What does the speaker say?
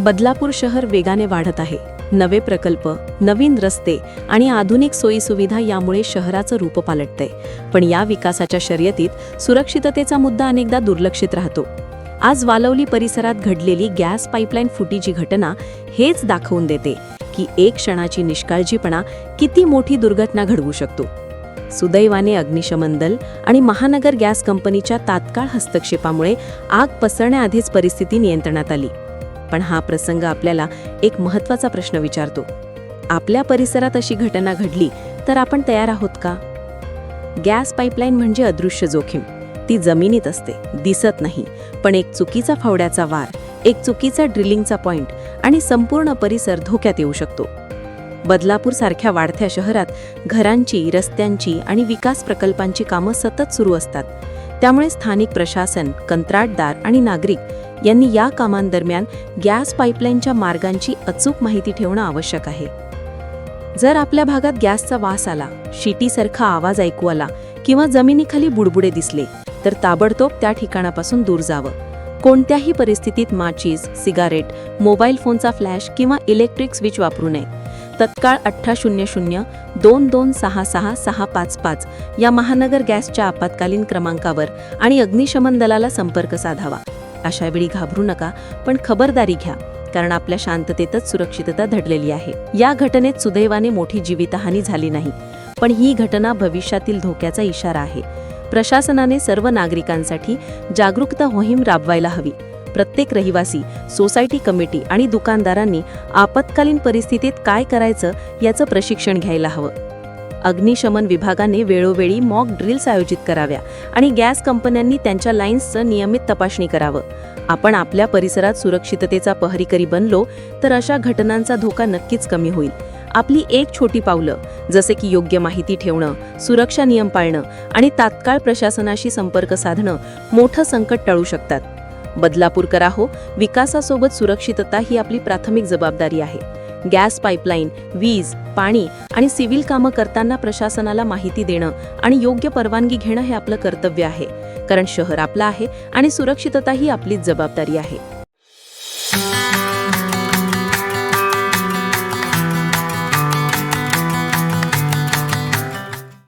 बदलापूर शहर वेगाने वाढत आहे. नवे प्रकल्प नवीन रस्ते आणि आधुनिक सोयीसुविधा यामुळे शहराचं रूप पालटतंय पण या विकासाच्या शर्यतीत सुरक्षिततेचा मुद्दा अनेकदा दुर्लक्षित राहतो. आज वालवली परिसरात घडलेली गॅस पाईपलाईन फुटीची घटना हेच दाखवून देते की एक क्षणाची निष्काळजीपणा किती मोठी दुर्घटना घडवू शकतो. सुदैवाने अग्निशमन दल आणि महानगर गॅस कंपनीच्या तात्काळ हस्तक्षेपामुळे आग पसरण्याआधीच परिस्थिती नियंत्रणात आली. पण हा प्रसंग आपल्याला एक महत्त्वाचा प्रश्न विचारतो. आपल्या परिसरात अशी घटना घडली तर आपण तयार आहोत का? गॅस पाईपलाईन म्हणजे अदृश्य जोखीम. ती जमिनीत असते दिसत नाही पण एक चुकीचा फावड्याचा वार एक चुकीचा ड्रिलिंगचा पॉइंट आणि संपूर्ण परिसर धोक्यात येऊ शकतो. बदलापूर सारख्या वाढत्या शहरात घरांची रस्त्यांची आणि विकास प्रकल्पांची कामं सतत सुरू असतात. त्यामुळे स्थानिक प्रशासन कंत्राटदार आणि नागरिक यांनी या कामांदरम्यान गॅस पाईपलाईनच्या मार्गांची अचूक माहिती ठेवणं आवश्यक आहे. जर आपल्या भागात गॅसचा वास आला शिटीसारखा आवाज ऐकू आला किंवा जमिनीखाली बुडबुडे दिसले तर ताबडतोब त्या ठिकाणापासून दूर जावं. कोणत्याही परिस्थितीत माचीस सिगारेट मोबाईल फोनचा फ्लॅश किंवा इलेक्ट्रिक स्विच वापरू नये. तत्काळ अठरा शून्य शून्य दोन दोन सहा सहा सहा पाच पाच या महानगर गॅसच्या आपत्कालीन क्रमांकावर आणि अग्निशमन दलाला संपर्क साधावा. अशा वेळी घाबरू नका पण खबरदारी घ्या कारण आपल्या शांततेतच सुरक्षितता धडलेली आहे. या घटनेत सुदैवाने मोठी जीवितहानी झाली नाही पण ही घटना भविष्यातील धोक्याचा इशारा आहे. प्रशासनाने सर्व नागरिकांसाठी जागरूकता मोहीम राबवायला हवी. प्रत्येक रहिवासी सोसायटी कमिटी आणि दुकानदारांनी आपत्कालीन परिस्थितीत काय करायचं याचं प्रशिक्षण घ्यायला हवं. अग्निशमन विभागाने वेळोवेळी मॉक ड्रिल्स आयोजित कराव्या आणि गॅस कंपन्यांनी त्यांच्या लाईन्सचं नियमित तपासणी करावं. आपण आपल्या परिसरात सुरक्षिततेचा पहरीकरी बनलो तर अशा घटनांचा धोका नक्कीच कमी होईल. आपली एक छोटी पावलं जसे की योग्य माहिती ठेवणं सुरक्षा नियम पाळणं आणि तात्काळ प्रशासनाशी संपर्क साधणं मोठं संकट टाळू शकतात. बदलापूर हो विकासासोबत सुरक्षितता ही आपली प्राथमिक जबाबदारी आहे. गॅस पाईपलाईन वीज पाणी आणि सिव्हिल कामं करताना प्रशासनाला माहिती देणं आणि योग्य परवानगी घेणं हे आपलं कर्तव्य आहे. कारण शहर आपलं आहे आणि सुरक्षितता ही आपलीच जबाबदारी आहे.